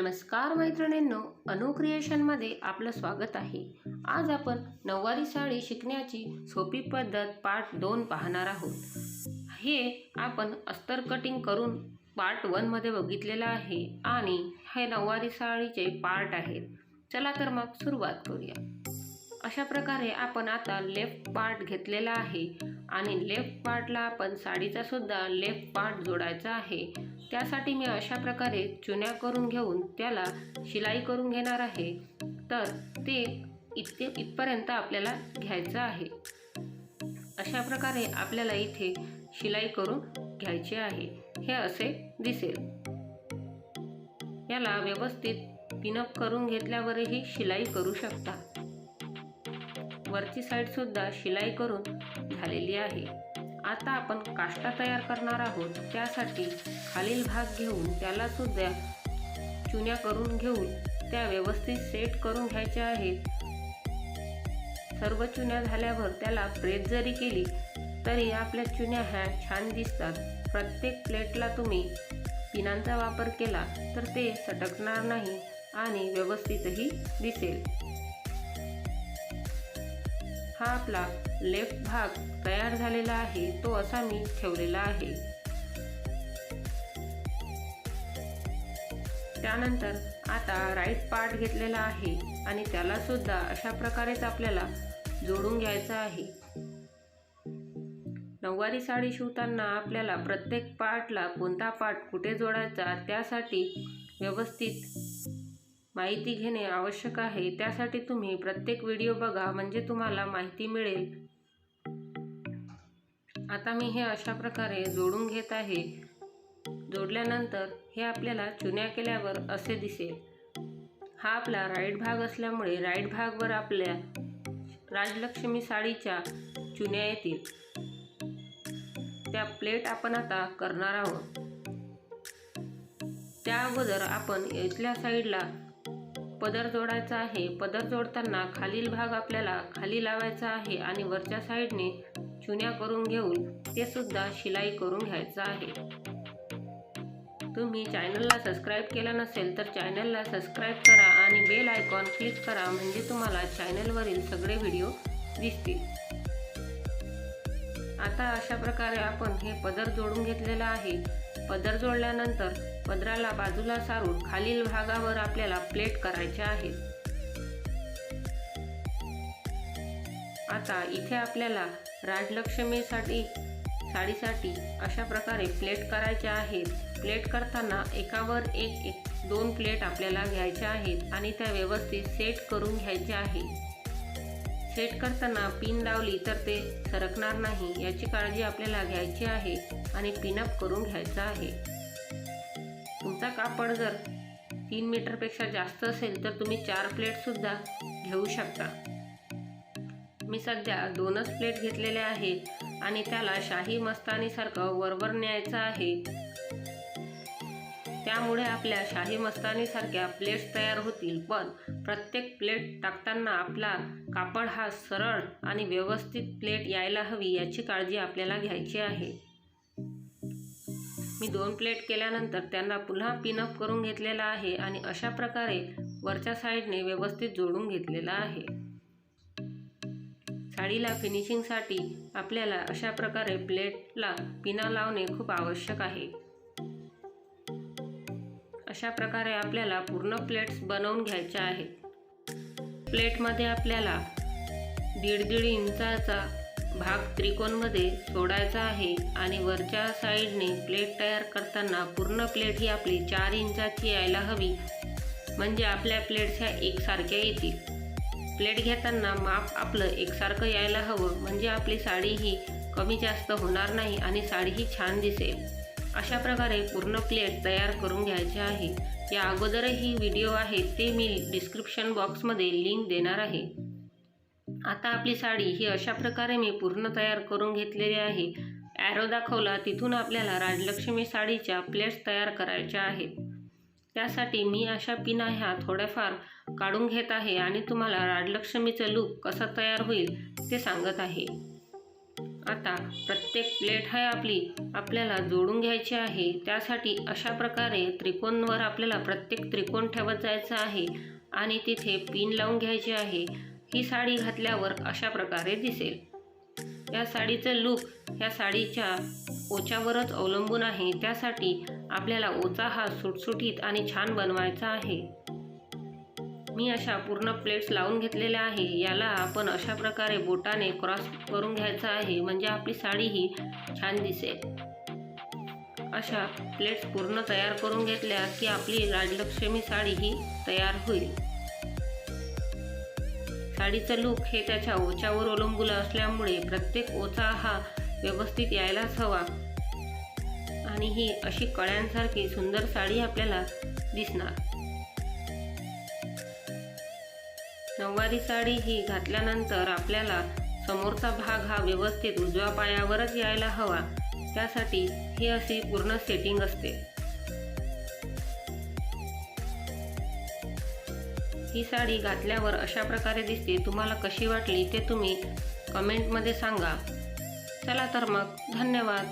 नमस्कार मैत्रिणींनो अनुक्रिएशनमध्ये आपलं स्वागत आहे. आज आपण नऊवारी साडी शिकण्याची सोपी पद्धत पार्ट दोन पाहणार आहोत. हे आपण अस्तर कटिंग करून पार्ट वनमध्ये बघितलेलं आहे आणि हे नऊवारी साडीचे पार्ट आहेत. चला तर मग सुरुवात करूया. अशा प्रकारे आपण आता लेफ्ट पार्ट घेतलेला आहे. आणि लेफ्ट पार्टला आपण साडीचा सुद्धा लेफ्ट पार्ट जोडायचा आहे. त्यासाठी मी अशा प्रकारे चुन्या करून घेऊन त्याला शिलाई करून घेणार आहे. तर ते इतके इथपर्यंत आपल्याला घ्यायचं आहे. अशा प्रकारे आपल्याला इथे शिलाई करून घ्यायची आहे. हे असे दिसेल. याला व्यवस्थित पिनअप करून घेतल्यावरही शिलाई करू शकता. वरची साईडसुद्धा शिलाई करून झालेली आहे. आता आपण काष्टा तयार करणार आहोत. त्यासाठी खालील भाग घेऊन त्याला सुद्धा चुन्या करून घेऊन त्या व्यवस्थित सेट करून घ्यायच्या आहेत. सर्व चुन्या झाल्यावर त्याला प्रेस जरी केली तरी आपल्या चुन्या ह्या छान दिसतात. प्रत्येक प्लेटला तुम्ही पिनांचा वापर केला तर ते सटकणार नाही आणि व्यवस्थितही दिसेल. हा आपला लेफ्ट भाग तयार झालेला आहे तो असा मी ठेवलेला आहे. त्यानंतर आता राईट पार्ट घेतलेला आहे आणि त्याला सुद्धा अशा प्रकारेच आपल्याला जोडून घ्यायचं आहे. नऊवारी साडी शिवताना आपल्याला प्रत्येक पार्टला कोणता पार्ट कुठे जोडायचा त्यासाठी व्यवस्थित माहिती घेणे आवश्यक आहे. त्यासाठी तुम्ही प्रत्येक व्हिडिओ बघा म्हणजे तुम्हाला माहिती मिळेल. आता मी हे अशा प्रकारे जोडून घेत आहे. जोडल्यानंतर हे आपल्याला चुन्या केल्यावर असे दिसेल. हा आपला राईट भाग असल्यामुळे राईट भागवर आपल्या राजलक्ष्मी साडीच्या चुन्या येतील. त्या प्लेट आपण आता करणार आहोत. त्या अगोदर आपण इथल्या साईडला पदर जोडायचा आहे. पदर जोडताना खालील भाग आपल्याला खाली लावायचा आहे आणि वरच्या साईडने चुन्या करून घेऊन ते सुद्धा शिलाई करून घ्यायचं आहे. तुम्ही चॅनलला सबस्क्राईब केलं नसेल तर चॅनलला सबस्क्राईब करा आणि बेल आयकॉन क्लिक करा म्हणजे तुम्हाला चॅनलवरील सगळे व्हिडिओ दिसतील. आता अशा प्रकारे आपण हे पदर जोडून घेतलेला आहे. पदर जोडल्यानंतर पदराला बाजूला सारून खालील भागावर आपल्याला प्लेट करायचे आहेत आता इथे आपल्याला राजलक्ष्मीसाठी साडीसाठी अशा प्रकारे प्लेट करायच्या आहेत. प्लेट करताना एकावर एक एक दोन प्लेट आपल्याला घ्यायच्या आहेत आणि त्या व्यवस्थित सेट करून घ्यायच्या आहेत. सेट करताना पिन लावली तर ते सरकणार नाही याची काळजी आपल्याला घ्यायची आहे आणि पिनअप करून घ्यायचं आहे. तुमचा कापड जर तीन मीटरपेक्षा जास्त असेल तर तुम्ही चार प्लेटसुद्धा घेऊ शकता. मी सध्या दोनच प्लेट घेतलेल्या आहेत आणि त्याला शाही मस्तानीसारखं वरवर न्यायचं आहे. त्यामुळे आपल्या शाही मस्तानीसारख्या प्लेट्स तयार होतील. पण प्रत्येक प्लेट टाकताना आपला कापड हा सरळ आणि व्यवस्थित प्लेट यायला हवी याची काळजी आपल्याला घ्यायची आहे. मी दोन प्लेट केल्यानंतर त्यांना पुन्हा पिनअप करून घेतलेला आहे आणि अशा प्रकारे वरच्या साईडने व्यवस्थित जोडून घेतलेला आहे. साडीला फिनिशिंगसाठी आपल्याला अशा प्रकारे प्लेटला पिना लावणे खूप आवश्यक आहे. अशा प्रकारे आपल्याला पूर्ण प्लेट्स बनवून घ्यायच्या आहेत. प्लेटमध्ये आपल्याला दीड दीड इंचाचा भाग त्रिकोणमध्ये सोडायचा आहे आणि वरच्या साईडने प्लेट तयार करताना पूर्ण प्लेट ही आपली चार इंचाची यायला हवी. म्हणजे आपल्या प्लेट्स ह्या एकसारख्या येतील. प्लेट घेताना माप आपलं एकसारखं यायला हवं. म्हणजे आपली साडी ही कमी जास्त होणार नाही आणि साडी ही छान दिसेल. अशा प्रकारे पूर्ण प्लेट तयार करून घ्यायचे आहे. या अगोदरही व्हिडिओ आहे ते मी डिस्क्रिप्शन बॉक्समध्ये लिंक देणार आहे. आता आपली साडी ही अशा प्रकारे मी पूर्ण तयार करून घेतलेली आहे. ॲरो दाखवला तिथून आपल्याला राजलक्ष्मी साडीच्या प्लेट्स तयार करायच्या आहेत. त्यासाठी मी अशा पिना ह्या थोड्याफार काढून घेत आहे आणि तुम्हाला राजलक्ष्मीचं लूक कसं तयार होईल ते सांगत आहे. आता प्रत्येक प्लेट आहे आपली आपल्याला जोडून घ्यायची आहे. त्यासाठी अशा प्रकारे त्रिकोणवर आपल्याला प्रत्येक त्रिकोण ठेवत जायचं आहे आणि तिथे पिन लावून घ्यायची आहे. ही साडी घातल्यावर अशा प्रकारे दिसेल. या साडीचं लूक ह्या साडीच्या ओच्यावरच अवलंबून आहे. त्यासाठी आपल्याला ओचा हा सुटसुटीत आणि छान बनवायचा आहे. मी अशा पूर्ण प्लेट्स लावून घेतलेल्या आहे. याला आपण अशा प्रकारे बोटाने क्रॉस करून घ्यायचा आहे. म्हणजे आपली साडी ही छान दिसेल. अशा प्लेट्स पूर्ण तयार करून घेतल्या की आपली राजलक्ष्मी साडी ही तयार होईल. साडीचं लूक हे त्याच्या ओच्यावर अवलंबून असल्यामुळे प्रत्येक ओचा हा व्यवस्थित यायलाच हवा. आणि ही अशी कळ्यांसारखी सुंदर साडी आपल्याला दिसणार. नऊवारी साडी ही घातल्यानंतर आपल्याला समोरचा भाग हा व्यवस्थित उजव्या पायावरच यायला हवा. त्यासाठी ही अशी पूर्ण सेटिंग असते. ही साडी घातल्यावर अशा प्रकारे दिसते. तुम्हाला कशी वाटली ते तुम्ही कमेंटमध्ये सांगा. चला तर मग धन्यवाद.